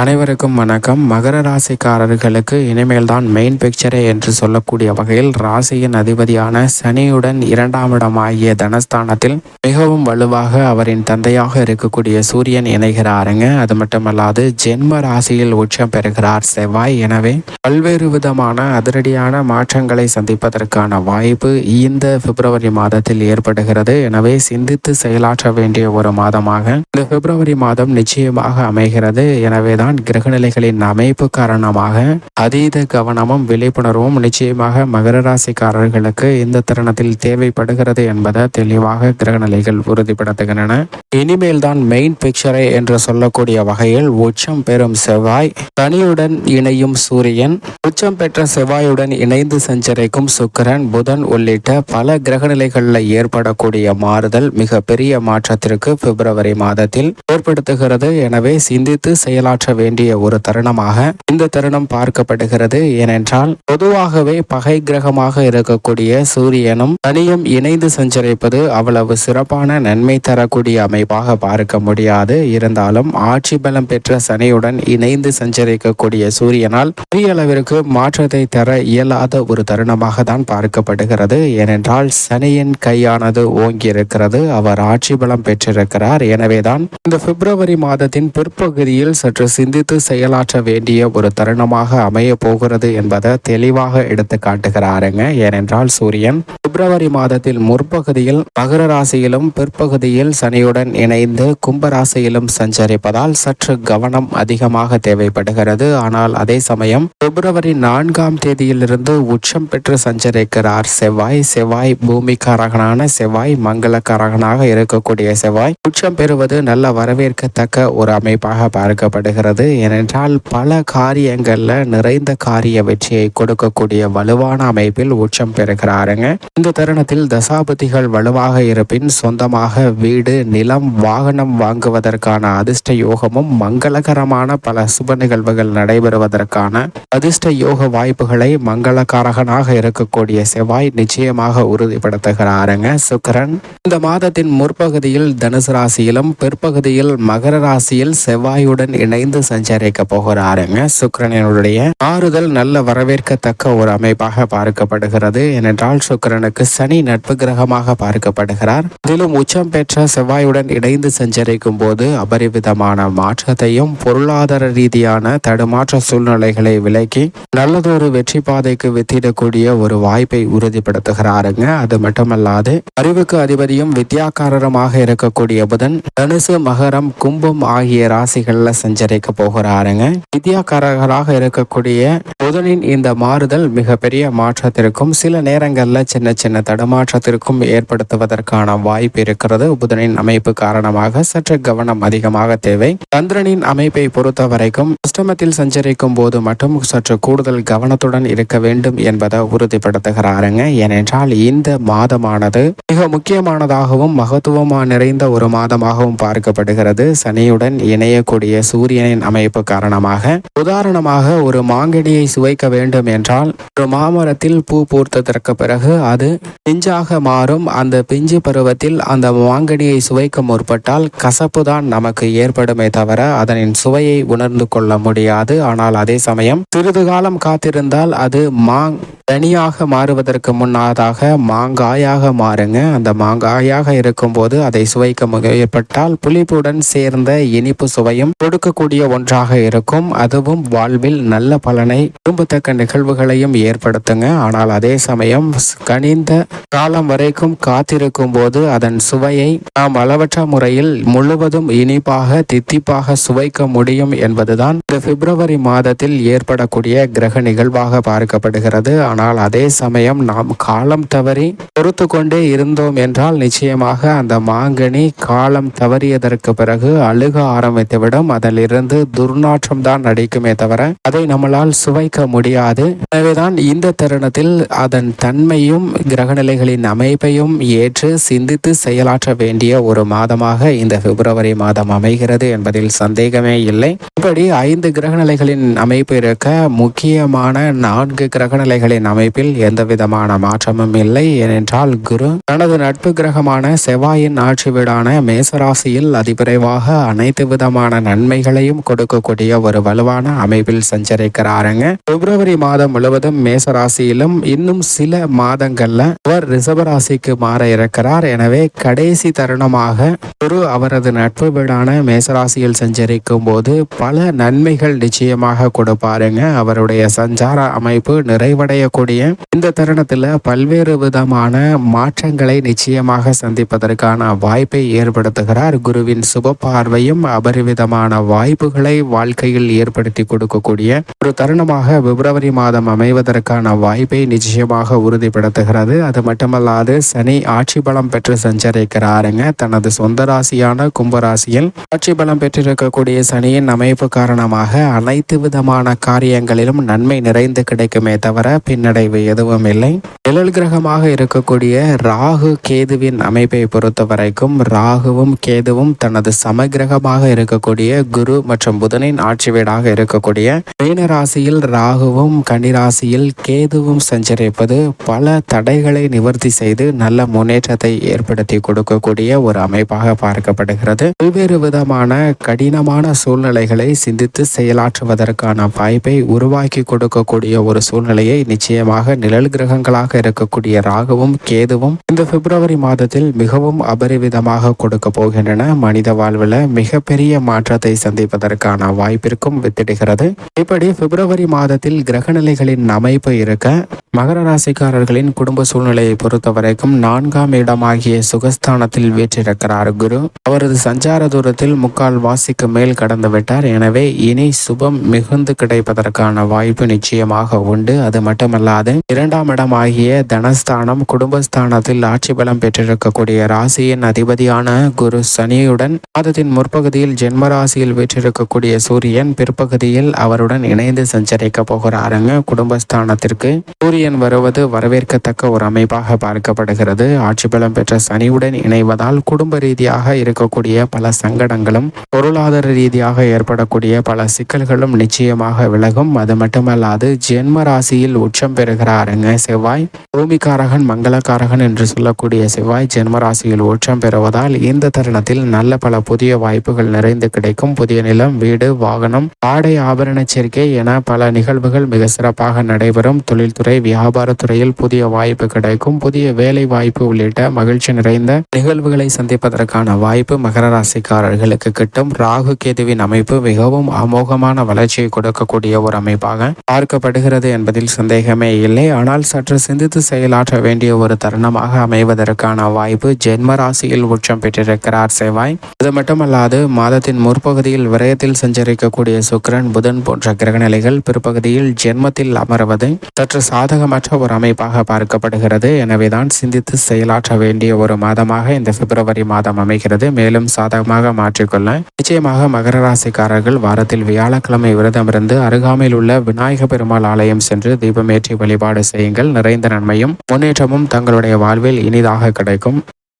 அனைவருக்கும் வணக்கம். மகர ராசிக்காரர்களுக்கு இனிமேல் தான் மெயின் பிக்சரே என்று சொல்லக்கூடிய வகையில் ராசியின் அதிபதியான சனியுடன் இரண்டாம் இடமாகிய தனஸ்தானத்தில் மிகவும் வலுவாக அவரின் தந்தையாக இருக்கக்கூடிய சூரியன் இணைகிறாருங்க. அது மட்டுமல்லாது ஜென்ம ராசியில் உச்சம் பெறுகிறார் செவ்வாய். எனவே பல்வேறு விதமான அதிரடியான மாற்றங்களை சந்திப்பதற்கான வாய்ப்பு இந்த பிப்ரவரி மாதத்தில் ஏற்படுகிறது. எனவே சிந்தித்து செயலாற்ற வேண்டிய ஒரு மாதமாக இந்த பிப்ரவரி மாதம் நிச்சயமாக அமைகிறது. எனவேதான் கிரகநிலைகளின் அமைப்பு காரணமாக அதீத கவனமும் விழிப்புணர்வும் நிச்சயமாக மகர ராசிக்காரர்களுக்கு இந்த தருணத்தில் தேவைப்படுகிறது என்பதை தெளிவாக கிரகநிலைகள் உறுதிப்படுத்துகின்றன. இனிமேல் தான் மெயின் பிக்சரை என்று சொல்லக்கூடிய வகையில் உச்சம் பெறும் செவ்வாய் தனியுடன் இணையும் சூரியன் உச்சம் பெற்ற செவ்வாயுடன் இணைந்து சஞ்சரிக்கும் சுக்கரன் புதன் உள்ளிட்ட பல கிரகநிலைகளில் ஏற்படக்கூடிய மாறுதல் மிக பெரிய மாற்றத்திற்கு பிப்ரவரி மாதத்தில் ஏற்படுத்துகிறது. எனவே சிந்தித்து செயலாற்ற வேண்டிய ஒரு தருணமாக இந்த தருணம் பார்க்கப்படுகிறது. ஏனென்றால் பொதுவாகவே பகை கிரகமாக இருக்கக்கூடிய சூரியனும் தனியும் இணைந்து சஞ்சரிப்பது அவ்வளவு சிறப்பான நன்மை தரக்கூடிய அமைப்பாக பார்க்க முடியாது. இருந்தாலும் ஆட்சி பலம் பெற்ற சனியுடன் இணைந்து சஞ்சரிக்கக்கூடிய சூரியனால் பெரிய அளவிற்கு மாற்றத்தை தர இயலாத ஒரு தருணமாக தான் பார்க்கப்படுகிறது. ஏனென்றால் சனியின் கையானது ஓங்கி இருக்கிறது அவர் ஆட்சி பலம் பெற்றிருக்கிறார். எனவேதான் இந்த பிப்ரவரி மாதத்தின் பிற்பகுதியில் சற்று சிந்தித்து செயலாற்ற வேண்டிய ஒரு தருணமாக அமைய போகிறது என்பதை தெளிவாக எடுத்து காட்டுகிறாருங்க. ஏனென்றால் சூரியன் பிப்ரவரி மாதத்தில் முற்பகுதியில் மகர ராசியிலும் பிற்பகுதியில் சனியுடன் இணைந்து கும்பராசியிலும் சஞ்சரிப்பதால் சற்று கவனம் அதிகமாக தேவைப்படுகிறது. ஆனால் அதே சமயம் பிப்ரவரி நான்காம் தேதியிலிருந்து உச்சம் பெற்று சஞ்சரிக்கிறார் செவ்வாய். செவ்வாய் பூமிக்காரகனான செவ்வாய் மங்களக்காரகனாக இருக்கக்கூடிய செவ்வாய். உச்சம் பெறுவது நல்ல வரவேற்கத்தக்க ஒரு அமைப்பாக பார்க்கப்படுகிறது. ஏனென்றால் பல காரியங்களில் நிறைந்த காரிய வெற்றியை கொடுக்கக்கூடிய வலுவான அமைப்பில் உச்சம் பெறுகிறாருங்க. இந்த தருணத்தில் தசாபதிகள் வலுவாக இருப்பின் சொந்தமாக வீடு நிலம் வாகனம் வாங்குவதற்கான அதிர்ஷ்ட யோகமும் மங்களகரமான பல சுப நிகழ்வுகள் நடைபெறுவதற்கான அதிர்ஷ்ட யோக வாய்ப்புகளை மங்களகாரகனாக இருக்கக்கூடிய செவ்வாய் நிச்சயமாக உறுதிப்படுத்துகிறாருங்க. சுக்கிரன் இந்த மாதத்தின் முற்பகுதியில் தனுசு ராசியிலும் பிற்பகுதியில் மகர ராசியில் செவ்வாயுடன் இணைந்து சஞ்சரிக்க போகிறாருங்க சுக்கரனுடைய ஆறுதல் நல்ல வரவேற்கத்தக்க ஒரு அமைப்பாக பார்க்கப்படுகிறது. ஏனென்றால் சுக்கிரனுக்கு சனி நட்பு கிரகமாக பார்க்கப்படுகிறார். அதிலும் உச்சம் பெற்ற செவ்வாயுடன் இணைந்து சஞ்சரிக்கும் போது அபரிவிதமான மாற்றத்தையும் பொருளாதார ரீதியான தடுமாற்ற சூழ்நிலைகளை விலக்கி நல்லதொரு வெற்றி பாதைக்கு வித்திடக்கூடிய ஒரு வாய்ப்பை உறுதிப்படுத்துகிறாருங்க. அது மட்டுமல்லாது அறிவுக்கு அதிபதியும் வித்தியாக்காரருமாக இருக்கக்கூடிய புதன் தனுசு மகரம் கும்பம் ஆகிய ராசிகள்ல சஞ்சரிக்க போகிறாருங்க. நிதியாக்காரர்களாக இருக்கக்கூடிய புதனின் இந்த மாறுதல் மிகப்பெரிய மாற்றத்திற்கும் சில நேரங்களில் சின்ன சின்ன தடுமாற்றத்திற்கும் ஏற்படுத்துவதற்கான வாய்ப்பு இருக்கிறது. புதனின் அமைப்பு காரணமாக சற்று கவனம் அதிகமாக தேவை. சந்திரனின் அமைப்பை பொறுத்த வரைக்கும் அஷ்டமத்தில் சஞ்சரிக்கும் போது மட்டும் சற்று கூடுதல் கவனத்துடன் இருக்க வேண்டும் என்பதை உறுதிப்படுத்துகிறாருங்க. ஏனென்றால் இந்த மாதமானது மிக முக்கியமானதாகவும் மகத்துவமாக நிறைந்த ஒரு மாதமாகவும் பார்க்கப்படுகிறது. சனியுடன் இணையக்கூடிய சூரியனின் அமைப்பு காரணமாக உதாரணமாக ஒரு மாங்கனியை சுவைக்க வேண்டும் என்றால் ஒரு மாமரத்தில் பூ பூர்த்ததற்கு பிறகு அது பிஞ்சாக மாறும். அந்த பிஞ்சு பருவத்தில் அந்த மாங்கனியை சுவைக்க முற்பட்டால் கசப்பு தான் நமக்கு ஏற்படுமே தவிர அதனின் சுவையை உணர்ந்து கொள்ள முடியாது. ஆனால் அதே சமயம் சிறிது காலம் காத்திருந்தால் அது மாங் தனியாக மாறுவதற்கு முன்னதாக மாங்காயாக மாறுங்க. அந்த மாங்காயாக இருக்கும்போது அதை சுவைக்க முயற்பட்டால் புளிப்புடன் சேர்ந்த இனிப்பு சுவையும் கொடுக்கக்கூடிய ஒன்றாக இருக்கும். அதுவும் வாழ்வில் நல்ல பலனை விரும்பத்தக்க நிகழ்வுகளையும் ஏற்படுத்துங்க. ஆனால் அதே சமயம் கனிந்த காலம் வரைக்கும் காத்திருக்கும் போது அதன் சுவையை நாம் அளவற்ற முறையில் முழுவதும் இனிப்பாக தித்திப்பாக சுவைக்க முடியும் என்பதுதான் இந்த பிப்ரவரி மாதத்தில் ஏற்படக்கூடிய கிரக நிகழ்வாக பார்க்கப்படுகிறது. ஆனால் அதே சமயம் நாம் காலம் தவறி பொறுத்து கொண்டே இருந்தோம் என்றால் நிச்சயமாக அந்த மாங்கனி காலம் தவறியதற்கு பிறகு அழுக ஆரம்பித்துவிடும். அதிலிருந்து துர்நாற்றம் தான் நடிக்குமே தவிர அதை நம்மளால் சுவைக்க முடியாது. எனவேதான் இந்த தருணத்தில் அதன் தன்மையும் கிரகநிலைகளின் அமைப்பையும் ஏற்று சிந்தித்து செயலாற்ற வேண்டிய ஒரு மாதமாக இந்த பிப்ரவரி மாதம் அமைகிறது என்பதில் சந்தேகமே இல்லை. இப்படி ஐந்து கிரகநிலைகளின் அமைப்பு இருக்க முக்கியமான நான்கு கிரகநிலைகளின் அமைப்பில் எந்த விதமான மாற்றமும் இல்லை. ஏனென்றால் குரு தனது நட்பு கிரகமான செவ்வாயின் ஆட்சி வீடான மேசராசியில் அதிவிரைவாக அனைத்து விதமான நன்மைகளையும் கொடுக்கக்கூடிய ஒரு வலுவான அமைப்பில் சஞ்சரிக்கிறாருங்க. பிப்ரவரி மாதம் முழுவதும் மேச ராசியிலும் இன்னும் சில மாதங்கள்ல அவர் ரிசர்வ ராசிக்கு மாற இருக்கிறார். எனவே கடைசி தருணமாக குரு அவரது நட்பு வீடான மேசராசியில் சஞ்சரிக்கும் போது பல நன்மைகள் நிச்சயமாக கொடுப்பாருங்க. அவருடைய சஞ்சார அமைப்பு நிறைவடையக்கூடிய இந்த தருணத்துல பல்வேறு விதமான மாற்றங்களை நிச்சயமாக சந்திப்பதற்கான வாய்ப்பை ஏற்படுத்துகிறார். குருவின் சுப பார்வையும் அபரிவிதமான வாய்ப்புகளை வாழ்க்கையில் ஏற்படுத்தி கொடுக்கக்கூடிய ஒரு தருணமாக பிப்ரவரி மாதம் அமைவதற்கான வாய்ப்பை நிச்சயமாக உறுதிப்படுத்துகிறது. அது மட்டுமல்லாது சனி ஆட்சி பலம் பெற்று சஞ்சரிக்கிறாருங்க. தனது சொந்த ராசியான கும்பராசியில் ஆட்சி பலம் பெற்றிருக்கக்கூடிய சனியின் அமைப்பு காரணமாக அனைத்து விதமான காரியங்களிலும் நன்மை நிறைந்து கிடைக்குமே தவிர பின்னடைவு எதுவும் இல்லை. நிழல் கிரகமாக இருக்கக்கூடிய ராகு கேதுவின் அமைப்பை பொறுத்த வரைக்கும் ராகுவும் கேதுவும் தனது சமகிரகமாக இருக்கக்கூடிய குரு மற்றும் புதனின் ஆட்சி வீடாக இருக்கக்கூடிய மீன ராசியில் ராகுவும் கன்னிராசியில் கேதுவும் சஞ்சரிப்பது பல தடைகளை நிவர்த்தி செய்து நல்ல முன்னேற்றத்தை ஏற்படுத்தி கொடுக்கக்கூடிய ஒரு அமைப்பாக பார்க்கப்படுகிறது. பல்வேறு விதமான கடினமான சூழ்நிலைகளை சிந்தித்து செயலாற்றுவதற்கான வாய்ப்பை உருவாக்கி கொடுக்கக்கூடிய ஒரு சூழ்நிலையை நிச்சயமாக நிழல் கிரகங்களாக இருக்கக்கூடிய ராகுவும் கேதுவும் இந்த பிப்ரவரி மாதத்தில் மிகவும் அபரிவிதமாக கொடுக்க போகின்றன. மனித வாழ்வில் மிகப்பெரிய மாற்றத்தை சந்திப்பதற்கு சந்திப்பதற்கான வாய்ப்பிற்கும் வித்திடுகிறது. இப்படி பிப்ரவரி மாதத்தில் கிரகநிலைகளின் அமைப்பு இருக்க மகர ராசிக்காரர்களின் குடும்ப சூழ்நிலையை பொறுத்த வரைக்கும் நான்காம் இடமாகிய சுகஸ்தானத்தில் வீற்றிருக்கிறார் குரு. அவரது சஞ்சார தூரத்தில் முக்கால் வாசிக்கு மேல் கடந்து விட்டார். எனவே இனி சுபம் மிகுந்து கிடைப்பதற்கான வாய்ப்பு நிச்சயமாக உண்டு. அது மட்டுமல்லாது இரண்டாம் இடமாகிய தனஸ்தானம் குடும்பஸ்தானத்தில் ஆட்சி பலம் பெற்றிருக்கக்கூடிய ராசியின் அதிபதியான குரு சனியுடன் மாதத்தின் முற்பகுதியில் ஜென்ம ராசியில் வீற்றிருக்கக்கூடிய சூரியன் பிற்பகுதியில் அவருடன் இணைந்து சஞ்சரிக்க போகிறாருங்க. குடும்பஸ்தானத்திற்கு சூரியன் வருவது வரவேற்கத்தக்க ஒரு அமைப்பாக பார்க்கப்படுகிறது. ஆட்சி பலம் பெற்ற சனியுடன் இணைவதால் குடும்ப ரீதியாக இருக்கக்கூடிய பல சங்கடங்களும் பொருளாதார ரீதியாக ஏற்படக்கூடிய பல சிக்கல்களும் நிச்சயமாக விலகும். அது மட்டுமல்லாது ஜென்ம ராசியில் உச்சம் பெறுகிறாருங்க செவ்வாய். பூமிக்காரகன் மங்களக்காரகன் என்று சொல்லக்கூடிய செவ்வாய் ஜென்ம ராசியில் உச்சம் பெறுவதால் இந்த தருணத்தில் நல்ல பல புதிய வாய்ப்புகள் நிறைந்து கிடைக்கும். புதிய நிலம் வீடு வாகனம் ஆடை ஆபரண சேர்க்கை என பல நிகழ்வுகள் மிக சிறப்பாக நடைபெறும். தொழில்துறை வியாபாரத்துறையில் புதிய வாய்ப்பு கிடைக்கும். புதிய வேலை வாய்ப்பு உள்ளிட்ட மகிழ்ச்சி நிறைந்த நிகழ்வுகளை சந்திப்பதற்கான வாய்ப்பு மகர ராசிக்காரர்களுக்கு கிட்டும். ராகு கேதுவின் அமைப்பு மிகவும் அமோகமான வளர்ச்சியை கொடுக்கக்கூடிய ஒரு அமைப்பாக பார்க்கப்படுகிறது என்பதில் சந்தேகமே இல்லை. ஆனால் சற்று சிந்தித்து செயலாற்ற வேண்டிய ஒரு தருணமாக அமைவதற்கான வாய்ப்பு ஜென்ம ராசியில் உச்சம் பெற்றிருக்கிறார் செவ்வாய். அது மட்டுமல்லாது மாதத்தின் முற்பகுதியில் விரயத்தில் சஞ்சரிக்கக்கூடிய சுக்கிரன் புதன் போன்ற கிரகநிலைகள் பிற்பகுதியில் ஜென்மத்தில் அமர்வது சற்று சாதகமற்ற ஒரு அமைப்பாக பார்க்கப்படுகிறது. எனவேதான் சிந்தித்து செயலாற்ற வேண்டிய ஒரு மாதமாக இந்த பிப்ரவரி மாதம் அமைகிறது. மேலும் சாதகமாக மாற்றிக்கொள்ள நிச்சயமாக மகர ராசிக்காரர்கள் வாரத்தில் வியாழக்கிழமை விரதமிருந்து அருகாமையில் உள்ள விநாயக பெருமாள் ஆலயம் சென்று தீபமேற்றி வழிபாடு செய்யுங்கள். நிறைந்த நன்மையும் முன்னேற்றமும் தங்களுடைய வாழ்வில் இனிதாக கிடைக்கும்.